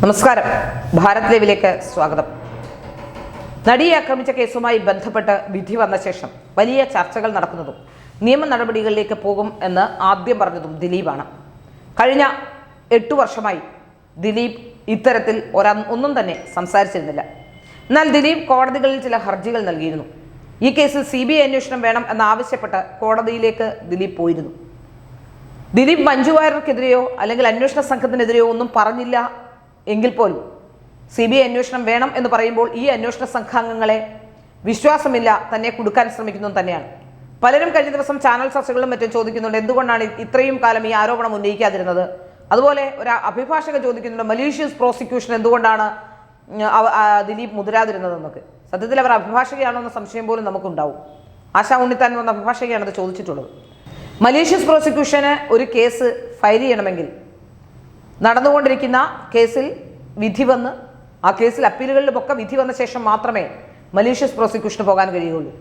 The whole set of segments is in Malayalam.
നമസ്കാരം. ഭാരത് ലൈവിലേക്ക് സ്വാഗതം. നടിയെ ആക്രമിച്ച കേസുമായി ബന്ധപ്പെട്ട് വിധി വന്ന ശേഷം വലിയ ചർച്ചകൾ നടക്കുന്നതും നിയമ നടപടികളിലേക്ക് പോകും എന്ന് ആദ്യം പറഞ്ഞതും ദിലീപാണ്. കഴിഞ്ഞ എട്ടു വർഷമായി ദിലീപ് ഇത്തരത്തിൽ ഒരാ ഒന്നും തന്നെ സംസാരിച്ചിരുന്നില്ല. എന്നാൽ ദിലീപ് കോടതികളിൽ ചില ഹർജികൾ നൽകിയിരുന്നു. ഈ കേസിൽ സി ബി ഐ അന്വേഷണം വേണം എന്നാവശ്യപ്പെട്ട് കോടതിയിലേക്ക് ദിലീപ് പോയിരുന്നു. ദിലീപ് മഞ്ജു വാര്യർക്കെതിരെയോ അല്ലെങ്കിൽ അന്വേഷണ സംഘത്തിനെതിരെയോ ഒന്നും പറഞ്ഞില്ല എങ്കിൽ പോലും സി ബി ഐ അന്വേഷണം വേണം എന്ന് പറയുമ്പോൾ ഈ അന്വേഷണ സംഘാംഗങ്ങളെ വിശ്വാസമില്ല തന്നെ കൊടുക്കാൻ ശ്രമിക്കുന്നു തന്നെയാണ്. പലരും കഴിഞ്ഞ ദിവസം ചാനൽ ചർച്ചകളും മറ്റും ചോദിക്കുന്നുണ്ട് എന്തുകൊണ്ടാണ് ഇത്രയും കാലം ഈ ആരോപണം ഉന്നയിക്കാതിരുന്നത്? അതുപോലെ ഒരു അഭിഭാഷകൻ ചോദിക്കുന്നുണ്ട് മലീഷ്യസ് പ്രോസിക്യൂഷൻ എന്തുകൊണ്ടാണ് ദിലീപ് മുതിരാതിരുന്നതെന്നൊക്കെ. സത്യത്തിൽ അവർ അഭിഭാഷകയാണോ എന്ന സംശയം പോലും നമുക്കുണ്ടാവും. ആശാ ഉണ്ണിത്താൻ എന്ന അഭിഭാഷകയാണത് ചോദിച്ചിട്ടുള്ളത്. മലീഷ്യസ് പ്രോസിക്യൂഷന് ഒരു കേസ് ഫയൽ ചെയ്യണമെങ്കിൽ നടന്നുകൊണ്ടിരിക്കുന്ന കേസിൽ വിധി വന്ന് ആ കേസിൽ അപ്പീലുകളിലുമൊക്കെ വിധി വന്ന ശേഷം മാത്രമേ മലീഷ്യസ് പ്രോസിക്യൂഷന് പോകാൻ കഴിയുകയുള്ളൂ.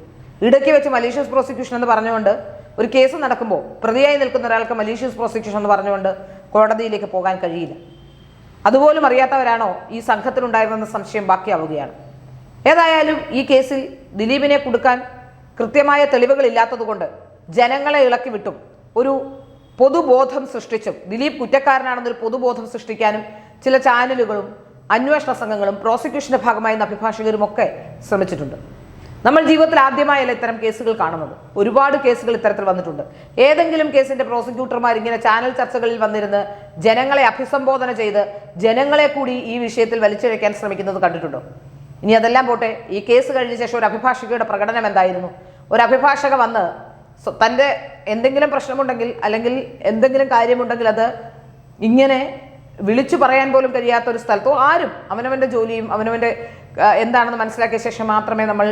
ഇടയ്ക്ക് വെച്ച് മലീഷ്യസ് പ്രോസിക്യൂഷൻ എന്ന് പറഞ്ഞുകൊണ്ട് ഒരു കേസ് നടക്കുമ്പോൾ പ്രതിയായി നിൽക്കുന്ന ഒരാൾക്ക് മലീഷ്യസ് പ്രോസിക്യൂഷൻ എന്ന് പറഞ്ഞുകൊണ്ട് കോടതിയിലേക്ക് പോകാൻ കഴിയില്ല. അതുപോലും അറിയാത്തവരാണോ ഈ സംഘത്തിലുണ്ടായിരുന്നെന്ന സംശയം ബാക്കിയാവുകയാണ്. ഏതായാലും ഈ കേസിൽ ദിലീപിനെ കൊടുക്കാൻ കൃത്യമായ തെളിവുകൾ ഇല്ലാത്തതുകൊണ്ട് ജനങ്ങളെ ഇളക്കി വിട്ടും ഒരു പൊതുബോധം സൃഷ്ടിച്ചും ദിലീപ് കുറ്റക്കാരനാണെന്നൊരു പൊതുബോധം സൃഷ്ടിക്കാനും ചില ചാനലുകളും അന്വേഷണ സംഘങ്ങളും പ്രോസിക്യൂഷന്റെ ഭാഗമായി അഭിഭാഷകരും ഒക്കെ ശ്രമിച്ചിട്ടുണ്ട്. നമ്മൾ ജീവിതത്തിൽ ആദ്യമായല്ല ഇത്തരം കേസുകൾ കാണുന്നത്? ഒരുപാട് കേസുകൾ ഇത്തരത്തിൽ വന്നിട്ടുണ്ട്. ഏതെങ്കിലും കേസിന്റെ പ്രോസിക്യൂട്ടർമാർ ഇങ്ങനെ ചാനൽ ചർച്ചകളിൽ വന്നിരുന്ന് ജനങ്ങളെ അഭിസംബോധന ചെയ്ത് ജനങ്ങളെ കൂടി ഈ വിഷയത്തിൽ വലിച്ചിഴയ്ക്കാൻ ശ്രമിക്കുന്നത് കണ്ടിട്ടുണ്ടോ? ഇനി അതെല്ലാം പോട്ടെ. ഈ കേസ് കഴിഞ്ഞ ശേഷം ഒരു അഭിഭാഷകയുടെ പ്രകടനം എന്തായിരുന്നു? ഒരു അഭിഭാഷക വന്ന് തന്റെ എന്തെങ്കിലും പ്രശ്നമുണ്ടെങ്കിൽ അല്ലെങ്കിൽ എന്തെങ്കിലും കാര്യമുണ്ടെങ്കിൽ അത് ഇങ്ങനെ വിളിച്ചു പറയാൻ പോലും കഴിയാത്ത ഒരു സ്ഥലത്തോ ആരും അവനവന്റെ ജോലിയും അവനവന്റെ എന്താണെന്ന് മനസ്സിലാക്കിയ ശേഷം മാത്രമേ നമ്മൾ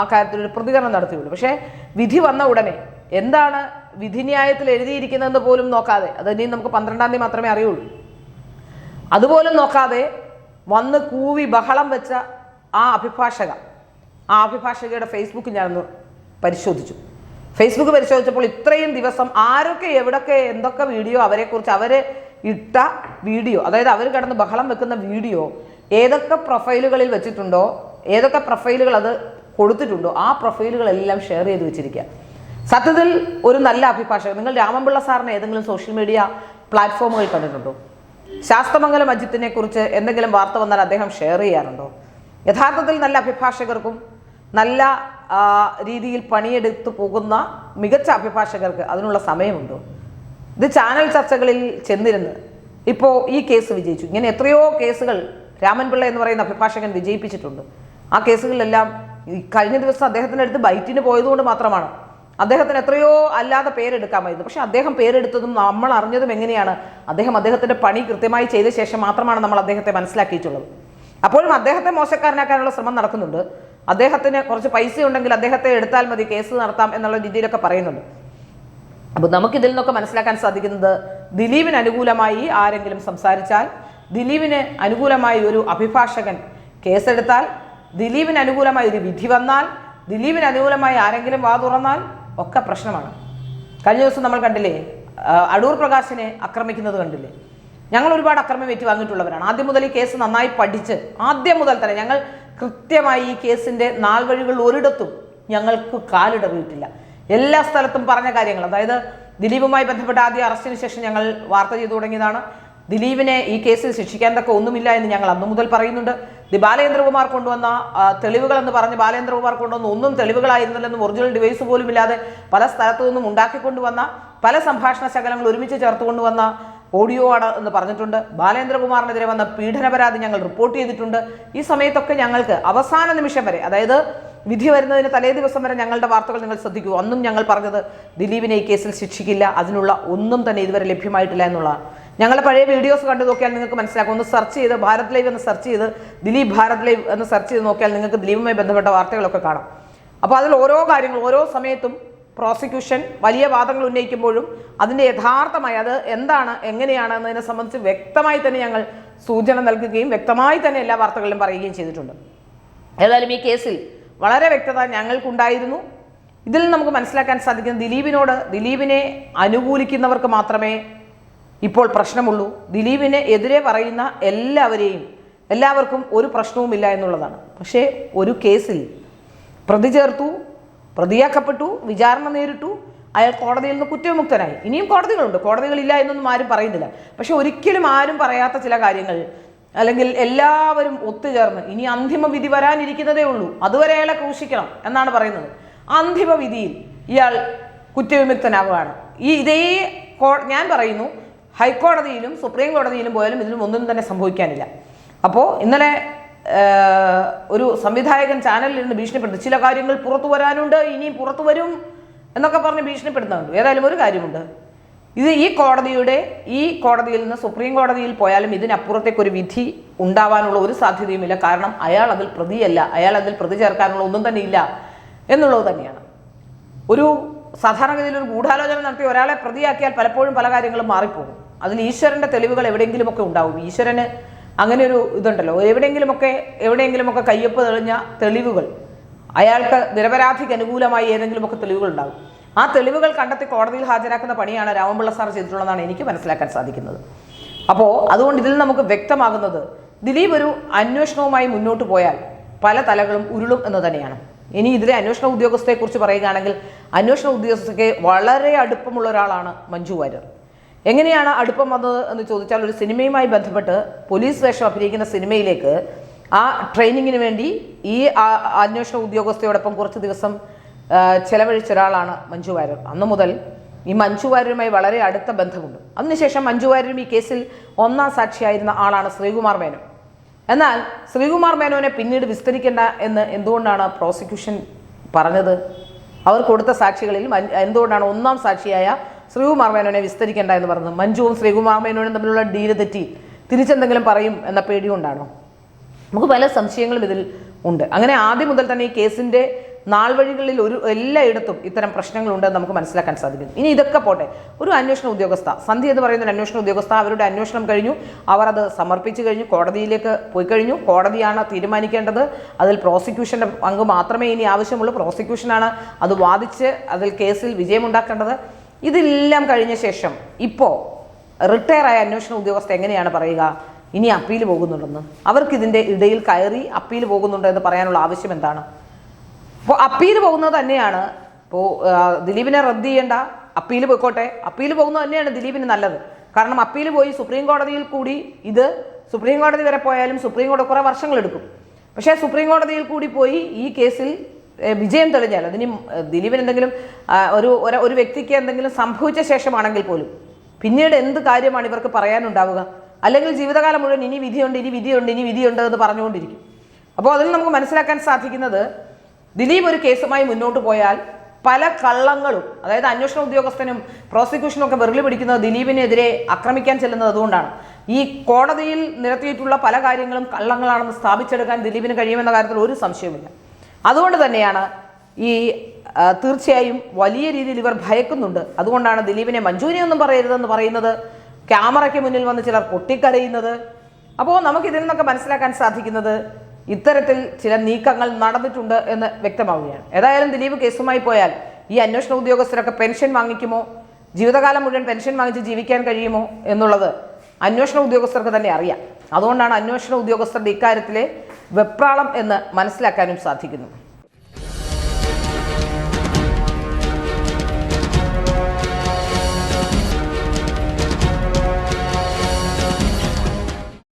ആ കാര്യത്തിൽ ഒരു പ്രതികരണം നടത്തിയുള്ളൂ. പക്ഷേ വിധി വന്ന ഉടനെ എന്താണ് വിധിന്യായത്തിൽ എഴുതിയിരിക്കുന്നതെന്ന് പോലും നോക്കാതെ അത് ഇനി നമുക്ക് പന്ത്രണ്ടാം തീയതി മാത്രമേ അറിയുള്ളൂ. അതുപോലും നോക്കാതെ വന്ന് കൂവി ബഹളം വെച്ച ആ അഭിഭാഷക ആ അഭിഭാഷകയുടെ ഫേസ്ബുക്ക് ഞാനൊന്ന് പരിശോധിച്ചു. ഫേസ്ബുക്ക് പരിശോധിച്ചപ്പോൾ ഇത്രയും ദിവസം ആരൊക്കെ എവിടൊക്കെ എന്തൊക്കെ വീഡിയോ അവരെക്കുറിച്ച് അവർ ഇട്ട വീഡിയോ അതായത് അവർ കിടന്ന് ബഹളം വെക്കുന്ന വീഡിയോ ഏതൊക്കെ പ്രൊഫൈലുകളിൽ വെച്ചിട്ടുണ്ടോ ഏതൊക്കെ പ്രൊഫൈലുകൾ അത് കൊടുത്തിട്ടുണ്ടോ ആ പ്രൊഫൈലുകളെല്ലാം ഷെയർ ചെയ്ത് വെച്ചിരിക്കുക. സത്യത്തിൽ ഒരു നല്ല അഭിഭാഷകൻ. നിങ്ങൾ രാമൻപിള്ള സാറിനെ ഏതെങ്കിലും സോഷ്യൽ മീഡിയ പ്ലാറ്റ്ഫോമുകളിൽ കണ്ടിട്ടുണ്ടോ? ശാസ്തമംഗലം അജിത്തിനെ കുറിച്ച് എന്തെങ്കിലും വാർത്ത വന്നാൽ അദ്ദേഹം ഷെയർ ചെയ്യാറുണ്ടോ? യഥാർത്ഥത്തിൽ നല്ല അഭിഭാഷകർക്കും നല്ല രീതിയിൽ പണിയെടുത്ത് പോകുന്ന മികച്ച അഭിഭാഷകർക്ക് അതിനുള്ള സമയമുണ്ടോ? ഇത് ചാനൽ ചർച്ചകളിൽ ചെന്നിരുന്ന് ഇപ്പോൾ ഈ കേസ് വിജയിച്ചു. ഇങ്ങനെ എത്രയോ കേസുകൾ രാമൻപിള്ള എന്ന് പറയുന്ന അഭിഭാഷകൻ വിജയിപ്പിച്ചിട്ടുണ്ട്. ആ കേസുകളിലെല്ലാം കഴിഞ്ഞ ദിവസം അദ്ദേഹത്തിന്റെ അടുത്ത് ബൈറ്റിന് പോയതുകൊണ്ട് മാത്രമാണ്. അദ്ദേഹത്തിന് എത്രയോ അല്ലാതെ പേരെടുക്കാമായിരുന്നു. പക്ഷെ അദ്ദേഹം പേരെടുത്തതും നമ്മൾ അറിഞ്ഞതും എങ്ങനെയാണ്? അദ്ദേഹം അദ്ദേഹത്തിന്റെ പണി കൃത്യമായി ചെയ്ത ശേഷം മാത്രമാണ് നമ്മൾ അദ്ദേഹത്തെ മനസ്സിലാക്കിയിട്ടുള്ളത്. അപ്പോഴും അദ്ദേഹത്തെ മോശക്കാരനാക്കാനുള്ള ശ്രമം നടക്കുന്നുണ്ട്. അദ്ദേഹത്തിന് കുറച്ച് പൈസ ഉണ്ടെങ്കിൽ അദ്ദേഹത്തെ എടുത്താൽ മതി കേസ് നടത്താം എന്നുള്ള രീതിയിലൊക്കെ പറയുന്നുണ്ട്. അപ്പോൾ നമുക്കിതിൽ നിന്നൊക്കെ മനസ്സിലാക്കാൻ സാധിക്കുന്നത് ദിലീപിന് അനുകൂലമായി ആരെങ്കിലും സംസാരിച്ചാൽ ദിലീപിന് അനുകൂലമായി ഒരു അഭിഭാഷകൻ കേസെടുത്താൽ ദിലീപിന് അനുകൂലമായി ഒരു വിധി വന്നാൽ ദിലീപിന് അനുകൂലമായി ആരെങ്കിലും വാ തുറന്നാൽ ഒക്കെ പ്രശ്നമാണ്. കഴിഞ്ഞ ദിവസം നമ്മൾ കണ്ടില്ലേ അടൂർ പ്രകാശിനെ ആക്രമിക്കുന്നത് കണ്ടില്ലേ? ഞങ്ങൾ ഒരുപാട് അക്രമം ഏറ്റുവാങ്ങിയിട്ടുള്ളവരാണ് ആദ്യം മുതൽ ഈ കേസ് നന്നായി പഠിച്ച് ആദ്യം മുതൽ തന്നെ ഞങ്ങൾ കൃത്യമായി ഈ കേസിന്റെ നാൾ വഴികൾ ഒരിടത്തും ഞങ്ങൾക്ക് കാലിടറിയിട്ടില്ല. എല്ലാ സ്ഥലത്തും പറഞ്ഞ കാര്യങ്ങൾ അതായത് ദിലീപുമായി ബന്ധപ്പെട്ട ആദ്യ അറസ്റ്റിന് ശേഷം ഞങ്ങൾ വാർത്ത ചെയ്തു തുടങ്ങിയതാണ്. ദിലീപിനെ ഈ കേസിൽ ശിക്ഷിക്കാൻ തക്ക ഒന്നുമില്ല എന്ന് ഞങ്ങൾ അന്നു മുതൽ പറയുന്നുണ്ട്. ദി ബാലേന്ദ്രകുമാർ കൊണ്ടുവന്ന തെളിവുകൾ എന്ന് പറഞ്ഞ് ബാലേന്ദ്രകുമാർ കൊണ്ടുവന്ന ഒന്നും തെളിവുകളായിരുന്നില്ലെന്നും ഒറിജിനൽ ഡിവൈസ് പോലും ഇല്ലാതെ പല സ്ഥലത്തു നിന്നും ഉണ്ടാക്കിക്കൊണ്ടുവന്ന പല സംഭാഷണ ശകലങ്ങൾ ഒരുമിച്ച് ചേർത്തുകൊണ്ടുവന്ന ഓഡിയോ ആണ് എന്ന് പറഞ്ഞിട്ടുണ്ട്. ബാലേന്ദ്രകുമാറിനെതിരെ വന്ന പീഡന പരാതി ഞങ്ങൾ റിപ്പോർട്ട് ചെയ്തിട്ടുണ്ട്. ഈ സമയത്തൊക്കെ ഞങ്ങൾക്ക് അവസാന നിമിഷം വരെ അതായത് വിധി വരുന്നതിന് തലേ ദിവസം വരെ ഞങ്ങളുടെ വാർത്തകൾ നിങ്ങൾ ശ്രദ്ധിക്കൂ. അന്നും ഞങ്ങൾ പറഞ്ഞത് ദിലീപിനെ ഈ കേസിൽ ശിക്ഷിക്കില്ല അതിനുള്ള ഒന്നും തന്നെ ഇതുവരെ ലഭ്യമായിട്ടില്ല എന്നുള്ളതാണ് ഞങ്ങളുടെ പഴയ വീഡിയോസ് കണ്ടു നോക്കിയാൽ നിങ്ങൾക്ക് മനസ്സിലാക്കും. ഒന്ന് സെർച്ച് ചെയ്ത് ഭാരത് ലൈവ് എന്ന് സെർച്ച് ചെയ്ത് ദിലീപ് ഭാരത് ലൈവ് എന്ന് സെർച്ച് ചെയ്ത് നോക്കിയാൽ നിങ്ങൾക്ക് ദിലീപുമായി ബന്ധപ്പെട്ട വാർത്തകളൊക്കെ കാണാം. അപ്പോൾ അതിൽ ഓരോ കാര്യങ്ങളും ഓരോ സമയത്തും പ്രോസിക്യൂഷൻ വലിയ വാദങ്ങൾ ഉന്നയിക്കുമ്പോഴും അതിന്റെ യഥാർത്ഥമായി അത് എന്താണ് എങ്ങനെയാണ് എന്നതിനെ സംബന്ധിച്ച് വ്യക്തമായി തന്നെ ഞങ്ങൾ സൂചന നൽകുകയും വ്യക്തമായി തന്നെ എല്ലാ വാർത്തകളിലും പറയുകയും ചെയ്തിട്ടുണ്ട്. ഏതായാലും ഈ കേസിൽ വളരെ വ്യക്തത ഞങ്ങൾക്കുണ്ടായിരുന്നു. ഇതിൽ നമുക്ക് മനസ്സിലാക്കാൻ സാധിക്കുന്നത് ദിലീപിനോട് ദിലീപിനെ അനുകൂലിക്കുന്നവർക്ക് മാത്രമേ ഇപ്പോൾ പ്രശ്നമുള്ളൂ. ദിലീപിനെ എതിരെ പറയുന്ന എല്ലാവരെയും എല്ലാവർക്കും ഒരു പ്രശ്നവുമില്ല എന്നുള്ളതാണ്. പക്ഷേ ഒരു കേസിൽ പ്രതി ചേർത്തു പ്രതിയാക്കപ്പെട്ടു വിചാരണ നേരിട്ടു അയാൾ കോടതിയിൽ നിന്ന് കുറ്റവിമുക്തനായി. ഇനിയും കോടതികളുണ്ട്. കോടതികളില്ല എന്നൊന്നും ആരും പറയുന്നില്ല. പക്ഷെ ഒരിക്കലും ആരും പറയാത്ത ചില കാര്യങ്ങൾ അല്ലെങ്കിൽ എല്ലാവരും ഒത്തുചേർന്ന് ഇനി അന്തിമ വിധി വരാനിരിക്കുന്നതേ ഉള്ളൂ. അതുവരെ അയാളെ ക്രൂശിക്കണം എന്നാണ് പറയുന്നത്. അന്തിമ വിധിയിൽ ഇയാൾ കുറ്റവിമുക്തനാവുകയാണ്. ഈ ഇതേ ഞാൻ പറയുന്നു ഹൈക്കോടതിയിലും സുപ്രീം കോടതിയിലും പോയാലും ഇതിലും ഒന്നും തന്നെ സംഭവിക്കാനില്ല. അപ്പോൾ ഇന്നലെ ഒരു സംവിധായകൻ ചാനലിൽ നിന്ന് ഭീഷണിപ്പെടുന്നു. ചില കാര്യങ്ങൾ പുറത്തു വരാനുണ്ട് ഇനിയും പുറത്തു വരും എന്നൊക്കെ പറഞ്ഞ് ഭീഷണിപ്പെടുന്നുണ്ട് ഏതായാലും ഒരു കാര്യമുണ്ട്. ഇത് ഈ കോടതിയുടെ ഈ കോടതിയിൽ നിന്ന് സുപ്രീം കോടതിയിൽ പോയാലും ഇതിനപ്പുറത്തേക്ക് ഒരു വിധി ഉണ്ടാവാനുള്ള ഒരു സാധ്യതയുമില്ല. കാരണം അയാൾ അതിൽ പ്രതിയല്ല. അയാൾ അതിൽ പ്രതി ചേർക്കാനുള്ള ഒന്നും തന്നെ ഇല്ല എന്നുള്ളത് തന്നെയാണ്. ഒരു സാധാരണഗതിയിൽ ഒരു ഗൂഢാലോചന നടത്തി ഒരാളെ പ്രതിയാക്കിയാൽ പലപ്പോഴും പല കാര്യങ്ങളും മാറിപ്പോകും. അതിൽ ഈശ്വരന്റെ തെളിവുകൾ എവിടെയെങ്കിലുമൊക്കെ ഉണ്ടാവും. ഈശ്വരന് അങ്ങനെ ഒരു ഇതുണ്ടല്ലോ. എവിടെയെങ്കിലുമൊക്കെ എവിടെയെങ്കിലുമൊക്കെ കയ്യൊപ്പ് തെളിഞ്ഞ തെളിവുകൾ അയാൾക്ക് നിരപരാധിക്ക് അനുകൂലമായി ഏതെങ്കിലുമൊക്കെ തെളിവുകൾ ഉണ്ടാകും ആ തെളിവുകൾ കണ്ടെത്തി കോടതിയിൽ ഹാജരാക്കുന്ന പണിയാണ് രാമൻപിള്ള സാർ ചെയ്തിട്ടുള്ളതെന്നാണ് എനിക്ക് മനസ്സിലാക്കാൻ സാധിക്കുന്നത്. അപ്പോൾ അതുകൊണ്ട് ഇതിൽ നമുക്ക് വ്യക്തമാകുന്നത് ദിലീപ് ഒരു അന്വേഷണവുമായി മുന്നോട്ട് പോയാൽ പല തലകളും ഉരുളും എന്ന് തന്നെയാണ്. ഇനി ഇതിലെ അന്വേഷണ ഉദ്യോഗസ്ഥയെക്കുറിച്ച് പറയുകയാണെങ്കിൽ അന്വേഷണ ഉദ്യോഗസ്ഥയ്ക്ക് വളരെ അടുപ്പമുള്ള ഒരാളാണ് മഞ്ജു വാര്യർ. എങ്ങനെയാണ് അടുപ്പം വന്നത് എന്ന് ചോദിച്ചാൽ ഒരു സിനിമയുമായി ബന്ധപ്പെട്ട് പോലീസ് വേഷം അഭിനയിക്കുന്ന സിനിമയിലേക്ക് ആ ട്രെയിനിങ്ങിന് വേണ്ടി ഈ അന്വേഷണ ഉദ്യോഗസ്ഥയോടൊപ്പം കുറച്ച് ദിവസം ചെലവഴിച്ച ഒരാളാണ് മഞ്ജു വാര്യർ. അന്നു മുതൽ ഈ മഞ്ജു വാര്യരുമായി വളരെ അടുത്ത ബന്ധമുണ്ട്. അതിനുശേഷം മഞ്ജു വാര്യരും ഈ കേസിൽ ഒന്നാം സാക്ഷിയായിരുന്ന ആളാണ് ശ്രീകുമാർ മേനോൻ. എന്നാൽ ശ്രീകുമാർ മേനോനെ പിന്നീട് വിസ്തരിക്കേണ്ട എന്ന് എന്തുകൊണ്ടാണ് പ്രോസിക്യൂഷൻ പറഞ്ഞത്? അവർ കൊടുത്ത സാക്ഷികളിൽ എന്തുകൊണ്ടാണ് ഒന്നാം സാക്ഷിയായ ശ്രീകുമാർ മേനോനെ വിസ്തരിക്കേണ്ട എന്ന് പറഞ്ഞത് മഞ്ജുവും ശ്രീകുമാർ മേനോനും തമ്മിലുള്ള ഡീൽ തെറ്റി. തിരിച്ചെന്തെങ്കിലും പറയും എന്ന പേടി കൊണ്ടാണോ? നമുക്ക് പല സംശയങ്ങളും ഇതിൽ ഉണ്ട്. അങ്ങനെ ആദ്യം മുതൽ തന്നെ ഈ കേസിന്റെ നാൾ വഴികളിൽ ഒരു എല്ലായിടത്തും ഇത്തരം പ്രശ്നങ്ങളുണ്ടെന്ന് നമുക്ക് മനസ്സിലാക്കാൻ സാധിക്കും ഇനി ഇതൊക്കെ പോട്ടെ. ഒരു അന്വേഷണ ഉദ്യോഗസ്ഥ സന്ധി എന്ന് പറയുന്ന ഒരു അന്വേഷണ ഉദ്യോഗസ്ഥ അവരുടെ അന്വേഷണം കഴിഞ്ഞു. അവർ അത് സമർപ്പിച്ചു കഴിഞ്ഞു കോടതിയിലേക്ക് പോയി കഴിഞ്ഞു. കോടതിയാണ് തീരുമാനിക്കേണ്ടത്. അതിൽ പ്രോസിക്യൂഷന്റെ പങ്ക് മാത്രമേ ഇനി ആവശ്യമുള്ളൂ. പ്രോസിക്യൂഷനാണ് അത് വാദിച്ച് അതിൽ കേസിൽ വിജയമുണ്ടാക്കേണ്ടത്. ഇതെല്ലാം കഴിഞ്ഞ ശേഷം ഇപ്പോൾ റിട്ടയർ ആയ അന്വേഷണ ഉദ്യോഗസ്ഥ എങ്ങനെയാണ് പറയുക? ഇനി അപ്പീൽ പോകുന്നുണ്ടെന്ന്. അവർക്ക് ഇതിന്റെ ഇടയിൽ കയറി അപ്പീൽ പോകുന്നുണ്ട് എന്ന് പറയാനുള്ള ആവശ്യം എന്താണ്? അപ്പോൾ അപ്പീൽ പോകുന്നത് തന്നെയാണ്. ഇപ്പോൾ ദിലീപിനെ റദ്ദ് ചെയ്യേണ്ട. അപ്പീൽ പോയിക്കോട്ടെ. അപ്പീൽ പോകുന്നത് തന്നെയാണ് ദിലീപിന് നല്ലത്. കാരണം അപ്പീൽ പോയി സുപ്രീം കോടതിയിൽ കൂടി ഇത് സുപ്രീം കോടതി വരെ പോയാലും സുപ്രീം കോടതി കുറേ വർഷങ്ങളെടുക്കും. പക്ഷേ സുപ്രീം കോടതിയിൽ കൂടി പോയി ഈ കേസിൽ വിജയം തെളിഞ്ഞാൽ അതിന് ദിലീപിന് എന്തെങ്കിലും ഒരു ഒരു- വ്യക്തിക്ക് എന്തെങ്കിലും സംഭവിച്ച ശേഷമാണെങ്കിൽ പോലും പിന്നീട് എന്ത് കാര്യമാണ് ഇവർക്ക് പറയാനുണ്ടാവുക? അല്ലെങ്കിൽ ജീവിതകാലം മുഴുവൻ ഇനി വിധിയുണ്ട് ഇനി വിധിയുണ്ട് ഇനി വിധിയുണ്ട് എന്ന് പറഞ്ഞുകൊണ്ടിരിക്കും. അപ്പോൾ അതിൽ നമുക്ക് മനസ്സിലാക്കാൻ സാധിക്കുന്നത് ദിലീപ് ഒരു കേസുമായി മുന്നോട്ട് പോയാൽ പല കള്ളങ്ങളും അതായത് അന്വേഷണ ഉദ്യോഗസ്ഥനും പ്രോസിക്യൂഷനും ഒക്കെ വെറുതെ പിടിക്കുന്നത് ദിലീപിനെതിരെ ആക്രമിക്കാൻ ചെല്ലുന്നത് അതുകൊണ്ടാണ്. ഈ കോടതിയിൽ നിരത്തിയിട്ടുള്ള പല കാര്യങ്ങളും കള്ളങ്ങളാണെന്ന് സ്ഥാപിച്ചെടുക്കാൻ ദിലീപിന് കഴിയുമെന്ന കാര്യത്തിൽ ഒരു സംശയവുമില്ല. അതുകൊണ്ട് തന്നെയാണ് ഈ തീർച്ചയായും വലിയ രീതിയിൽ ഇവർ ഭയക്കുന്നുണ്ട്. അതുകൊണ്ടാണ് ദിലീപിനെ മഞ്ജൂരിയൊന്നും പറയരുതെന്ന് പറയുന്നത്. ക്യാമറയ്ക്ക് മുന്നിൽ വന്ന് ചിലർ പൊട്ടിക്കരയുന്നത്. അപ്പോൾ നമുക്ക് ഇതിൽ നിന്നൊക്കെ മനസ്സിലാക്കാൻ സാധിക്കുന്നത് ഇത്തരത്തിൽ ചില നീക്കങ്ങൾ നടന്നിട്ടുണ്ട് എന്ന് വ്യക്തമാവുകയാണ്. ഏതായാലും ദിലീപ് കേസുമായി പോയാൽ ഈ അന്വേഷണ ഉദ്യോഗസ്ഥരൊക്കെ പെൻഷൻ വാങ്ങിക്കുമോ? ജീവിതകാലം മുഴുവൻ പെൻഷൻ വാങ്ങിച്ച് ജീവിക്കാൻ കഴിയുമോ എന്നുള്ളത് അന്വേഷണ ഉദ്യോഗസ്ഥർക്ക് തന്നെ അറിയാം. അതുകൊണ്ടാണ് അന്വേഷണ ഉദ്യോഗസ്ഥരുടെ ഇക്കാര്യത്തിലെ വെപ്രാളം എന്ന് മനസ്സിലാക്കാനും സാധിക്കുന്നു.